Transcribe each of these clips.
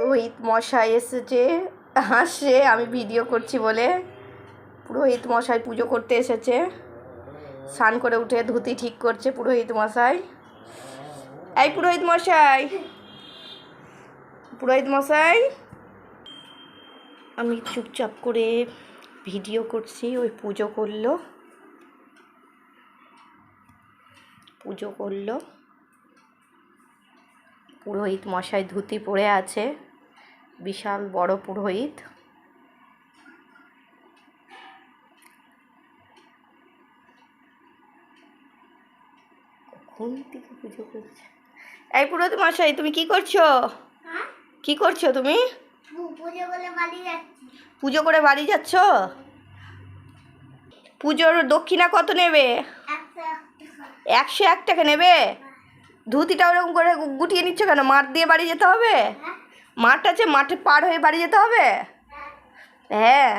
পুরোহিত মশাই এসেছে। হাসছে আমি ভিডিও করছি বলে। পুরোহিত মশাই পুজো করতে এসেছে। স্নান করে উঠে ধুতি ঠিক করছে পুরোহিত মশাই। এই পুরোহিত মশাই! পুরোহিত মশাই! আমি চুপচাপ করে ভিডিও করছি, ওই পুজো করল। পুজো করল। পুরোহিত মশাই ধুতি পরে আছে। বিশাল বড় পুরোহিত। কখন থেকে পুজো করছে? এই পুরোহিত মশাই তুমি কি করছ? হ্যাঁ? কি করছ তুমি? পুজো করে বাড়ি যাচ্ছ। পুজোর দক্ষিণা কত নেবে? একশো এক টাকা। নেবে? ধুতিটা ওরকম করে গুটিয়ে নিচ্ছ কেন? মাঠ দিয়ে বাড়ি যেতে হবে? হ্যাঁ? মাঠ আছে মাঠে পার হয়ে বাড়ি যেতে হবে? হ্যাঁ।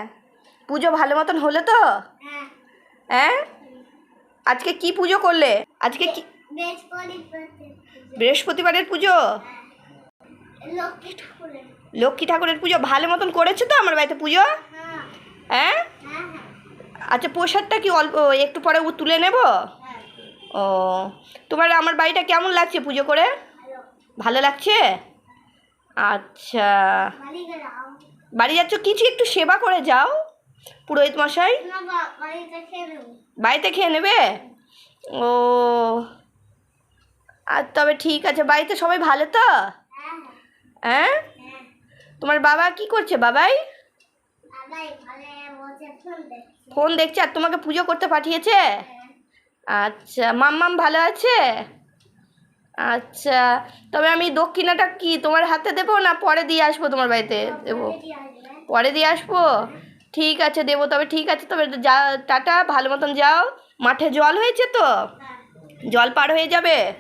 পুজো ভালো মতন হলে তো? হ্যাঁ? আজকে কি পুজো করলে? আজকে কি বৃহস্পতিবারের পুজো? লক্ষ্মী ঠাকুরের পুজো ভালো মতন করেছ তো আমার বাড়িতে পুজো? হ্যাঁ? আচ্ছা প্রসাদটা কি অল্প একটু পরে তুলে নেব? ও, তোমার আমার বাড়িটা কেমন লাগছে পুজো করে? ভালো লাগছে? আচ্ছা। বাড়ি যাচ্ছ? কিছু একটু সেবা করে যাও পুরোহিত মশাই। বাড়িতে খেয়ে নেব। ও। আর তবে ঠিক আছে বাড়িতে সবাই ভালো তো? হ্যাঁ হ্যাঁ। হ্যাঁ? তোমার বাবা কি করছে বাবাই? ফোন দেখছে আর তোমাকে পুজো করতে পাঠিয়েছে? হ্যাঁ। আচ্ছা মাম্মাম ভালো আছে? আচ্ছা তবে আমি দক্ষিণাটা কি, তোমার হাতে দেবো না পরে দিয়ে আসব তোমার বাড়িতে দেবো? পরে দিয়ে আসব? ঠিক আছে দেবো, তবে ঠিক আছে, তবে যা, টাটা, ভালো মতন যাও। মাঠে জল হয়েছে তো? জল পার হয়ে যাবে?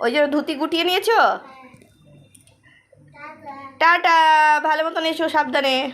ওই জন্য ধুতি গুটিয়ে নিয়েছো? টাটা, ভালো মতন এসো সাবধানে।